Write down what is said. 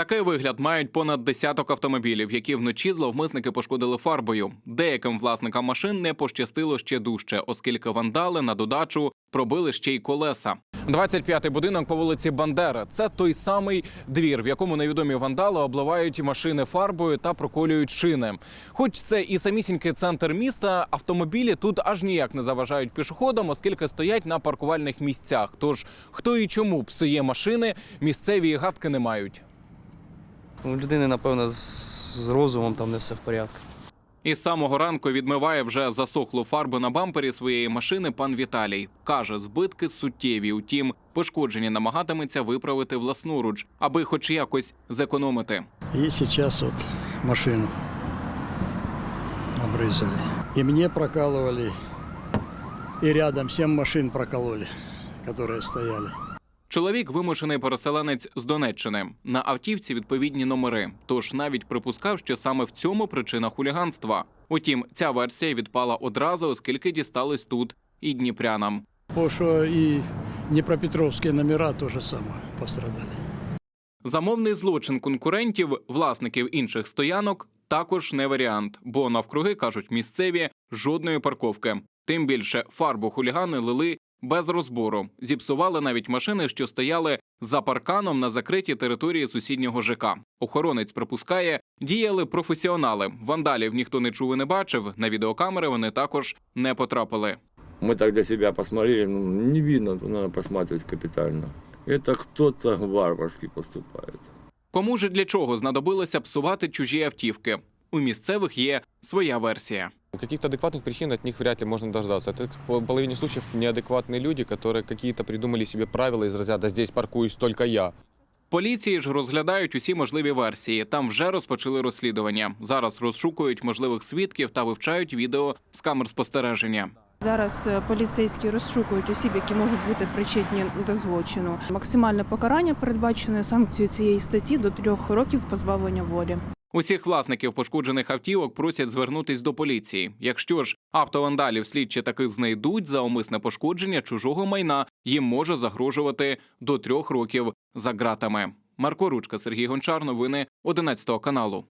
Такий вигляд мають понад десяток автомобілів, які вночі зловмисники пошкодили фарбою. Деяким власникам машин не пощастило ще дужче, оскільки вандали на додачу пробили ще й колеса. 25-й будинок по вулиці Бандера. Це той самий двір, в якому невідомі вандали обливають машини фарбою та проколюють шини. Хоч це і самісінький центр міста, автомобілі тут аж ніяк не заважають пішоходам, оскільки стоять на паркувальних місцях. Тож хто і чому псує машини, місцеві гадки не мають. У людини, напевно, з, з розумом там не все в порядку. І з самого ранку відмиває вже засохлу фарбу на бампері своєї машини пан Віталій. Каже, збитки суттєві. Утім, пошкодження намагатиметься виправити власноруч, аби хоч якось зекономити. И сейчас вот машину обрызали. И мне прокалывали, и рядом семь машин прокололи, которые стояли. Чоловік вимушений переселенець з Донеччини. На автівці відповідні номери. Тож навіть припускав, що саме в цьому причина хуліганства. Утім, ця версія відпала одразу, оскільки дісталось тут і дніпрянам. Потому что и Днепропетровские номера тоже самое пострадали. Замовний злочин конкурентів, власників інших стоянок, також не варіант, бо навкруги кажуть місцеві жодної парковки. Тим більше фарбу хулігани лили без розбору, зіпсували навіть машини, що стояли за парканом на закритій території сусіднього ЖК. Охоронець припускає, діяли професіонали. Вандалів ніхто не чув і не бачив. На відеокамери вони також не потрапили. Мы так для себя посмотрели, ну, не видно, тут надо посматривать капитально. Это кто-то варварски поступает. Кому ж для чого знадобилося псувати чужі автівки? У місцевих є своя версія. Каких-то адекватных причин от них вряд ли можно дождаться. Это по половине случаев неадекватные люди, которые какие-то придумали себе правила из разряда «здесь паркуюсь только я». Поліції ж розглядають усі можливі версії. Там вже розпочали розслідування. Зараз розшукують можливих свідків та вивчають відео з камер спостереження. Зараз е, поліцейські розшукують осіб, які можуть бути причетні до злочину. Максимальне покарання передбачене санкцією цієї статті до трьох років позбавлення волі. Усіх власників пошкоджених автівок просять звернутись до поліції. Якщо ж автовандалів слідчі таки знайдуть за умисне пошкодження чужого майна, їм може загрожувати до трьох років за ґратами. Марко Ручка, Сергій Гончар. Новини 11 каналу.